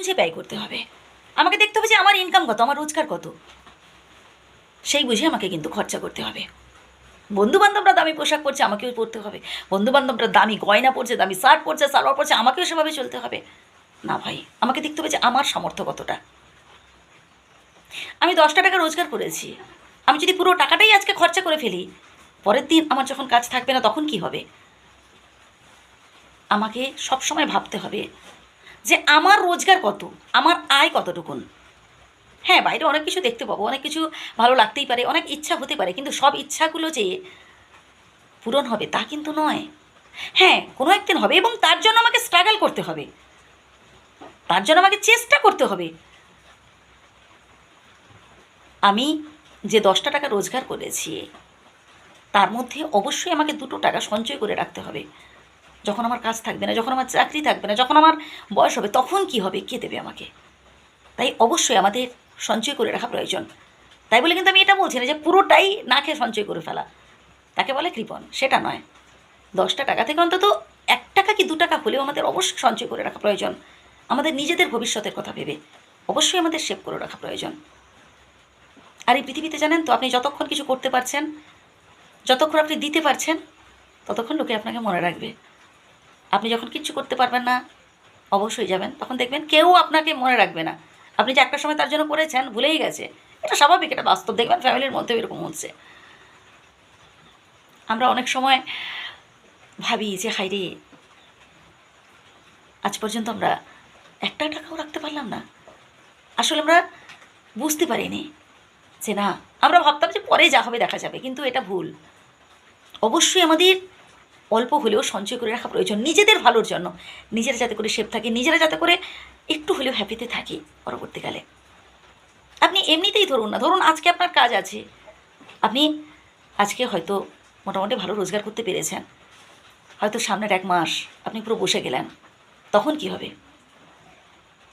বুঝে ব্যয় করতে হবে। আমাকে দেখতে হবে যে আমার ইনকাম কত, আমার রোজগার কত। সেই বুঝে আমাকে কিন্তু খরচা করতে হবে। বন্ধু বান্ধবরা দামি পোশাক পরছে, আমাকেও পরতে হবে। বন্ধু বান্ধবরা দামি গয়না পরছে, দামি শার্ট পরছে, সালোয়ার পরছে, আমাকেও সেভাবে চলতে হবে। না ভাই, আমাকে দেখতে হবে যে আমার সামর্থ্য কতটা। আমি দশটা টাকা রোজগার করেছি। আমি যদি পুরো টাকাটাই আজকে খরচা করে ফেলি, পরের দিন আমার যখন কাজ থাকবে না, তখন কি হবে? আমাকে সবসময় ভাবতে হবে যে আমার রোজগার কত? আমার আয় কতটুকুন? হ্যাঁ বাইরে অনেক কিছু দেখতে পাবো, অনেক কিছু ভালো লাগতেই পারে, অনেক ইচ্ছা হতে পারে, কিন্তু সব ইচ্ছাগুলো যে পূরণ হবে তা কিন্তু নয়। হ্যাঁ কোনো একদিন হবে এবং তার জন্য আমাকে স্ট্রাগল করতে হবে। তার জন্য আমাকে চেষ্টা করতে হবে। আমি যে দশটা টাকা রোজগার করেছি, তার মধ্যে অবশ্যই আমাকে দুটো টাকা সঞ্চয় করে রাখতে হবে। যখন আমার কাজ থাকবে না, যখন আমার চাকরি থাকবে না, যখন আমার বয়স হবে, তখন কি হবে? কে দেবে আমাকে? তাই অবশ্যই আমাদের সঞ্চয় করে রাখা প্রয়োজন। তাই বলে কিন্তু আমি এটা বলছি না যে পুরোটাই না খেয়ে সঞ্চয় করে ফেলা। তাকে বলে কৃপণ সেটা নয়। দশটা টাকা থেকে অন্তত এক টাকা কি দু টাকা হলেও আমাদের অবশ্যই সঞ্চয় করে রাখা প্রয়োজন। আমাদের নিজেদের ভবিষ্যতের কথা ভেবে অবশ্যই আমাদের সেভ করে রাখা প্রয়োজন। আর এই পৃথিবীতে জানেন তো, আপনি যতক্ষণ কিছু করতে পারছেন, যতক্ষণ আপনি দিতে পারছেন, ততক্ষণ লোকে আপনাকে মনে রাখবে। আপনি যখন কিচ্ছু করতে পারবেন না, অবশ্যই যাবেন। তখন দেখবেন কেউ আপনাকে মনে রাখবে না। আপনি যে একটা সময় তার জন্য করেছেন, ভুলেই গেছে। এটা স্বাভাবিক, এটা বাস্তব। দেখবেন ফ্যামিলির মধ্যেও এরকম হচ্ছে। আমরা অনেক সময় ভাবি যে হাইরে আজ পর্যন্ত আমরা একটা টাকাও রাখতে পারলাম না। আসলে আমরা বুঝতে পারিনি যে, না। আমরা ভাবতাম যে, পরে যা হবে দেখা যাবে। কিন্তু এটা ভুল। অবশ্যই আমাদের অল্প হলেও সঞ্চয় করে রাখা প্রয়োজন নিজেদের ভালোর জন্য। নিজেরা যাতে করে সেফ থাকে, নিজেরা যাতে করে একটু হলেও হ্যাপিতে থাকি পরবর্তীকালে। আপনি এমনিতেই ধরুন না, ধরুন আজকে আপনার কাজ আছে। আপনি আজকে হয়তো মোটামুটি ভালো রোজগার করতে পেরেছেন। হয়তো সামনের এক মাস আপনি পুরো বসে গেলেন। তখন কি হবে?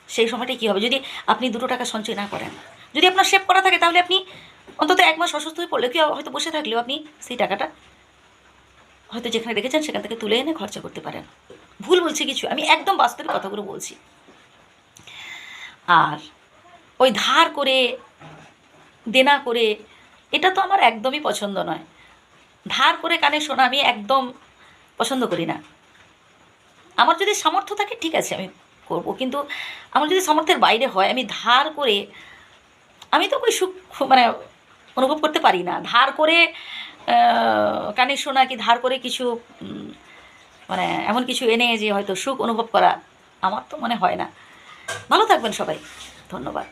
সেই সময়টাই কী হবে? যদি আপনি দুটো টাকা সঞ্চয় না করেন, যদি আপনার সেভ করা থাকে, তাহলে আপনি অন্তত এক মাস অসুস্থ হয়ে পড়লে কি হয়তো বসে থাকলেও আপনি সেই টাকাটা হয়তো যেখানে রেখেছেন সেখান থেকে তুলে এনে খরচা করতে পারেন। ভুল বলছি কিছু, আমি একদম বাস্তবিক কথাগুলো বলছি। আর ওই ধার করে, দেনা করে, এটা তো আমার একদমই পছন্দ নয়। ধার করে কানে শোনা আমি একদম পছন্দ করি না। আমার যদি সামর্থ্য থাকে, ঠিক আছে, আমি করব। কিন্তু আমার যদি সামর্থ্যের বাইরে হয়, আমি ধার করে, আমি তো ওই সুখ মানে অনুভব করতে পারি না। ধার করে কানে শোনা কি ধার করে কিছু মানে এমন কিছু এনে যে হয়তো সুখ অনুভব করা আমার তো মনে হয় না। ভালো থাকবেন সবাই। ধন্যবাদ।